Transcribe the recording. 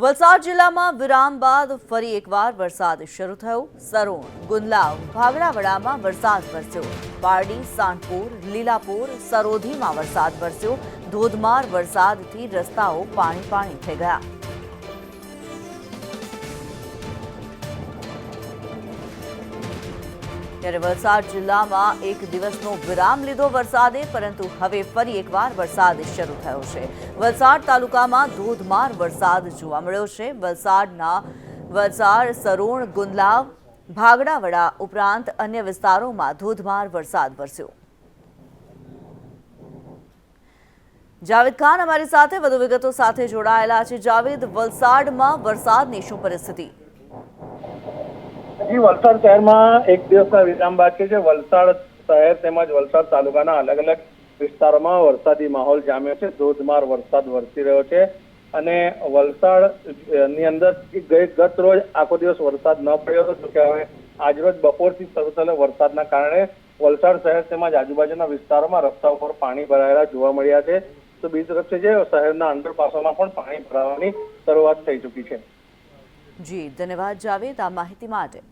વલસાડ જિલ્લામાં વિરામ બાદ ફરી એકવાર વરસાદ શરૂ થયો. સરોણ, ગુંદલાવ ભાગરાવડામાં વરસાદ વરસ્યો. પારડી સાંઠપુર લીલાપુર, સરોધીમાં વરસાદ વરસ્યો. ધોધમાર વરસાદથી રસ્તાઓ પાણી પાણી થઈ ગયા. ત્યારે વલસાડ જિલ્લામાં એક દિવસનો વિરામ લીધો વરસાદે, પરંતુ હવે ફરી એકવાર વરસાદ શરૂ થયો છે. વલસાડ તાલુકામાં ધોધમાર વરસાદ જોવા મળ્યો છે. વલસાડના વલસાડ, સરોણ, ગુંદલાવ, ભાગડાવડા ઉપરાંત અન્ય વિસ્તારોમાં ધોધમાર વરસાદ વરસ્યો. જાવેદ ખાન અમારી સાથે, વધુ વિગતો સાથે જોડાયેલા છે. જાવેદ, વલસાડમાં વરસાદની શું પરિસ્થિતિ? જી વલસાડ શહેરમાં એક દિવસના વિરામ બાદ છે. વલસાડ શહેર તેમજ વલસાડ તાલુકાના અલગ અલગ વિસ્તારોમાં વરસાદી માહોલ જામ્યો છે. ધોધમાર વરસાદ વરસી રહ્યો છે અને વલસાડની અંદર ગઈ ગત રોજ આખો દિવસ વરસાદ ન પડ્યો હતો. જોકે હવે આજરોજ બપોરથી શરૂ થયેલા વરસાદના કારણે વલસાડ શહેર તેમજ આજુબાજુના વિસ્તારોમાં રસ્તા ઉપર પાણી ભરાયેલા જોવા મળ્યા છે. તો બીજી તરફ છે જે શહેરના અંડરપાસોમાં પણ પાણી ભરાવાની શરૂઆત થઈ ચૂકી છે. જી, ધન્યવાદ જાવેદ આ માહિતી માટે.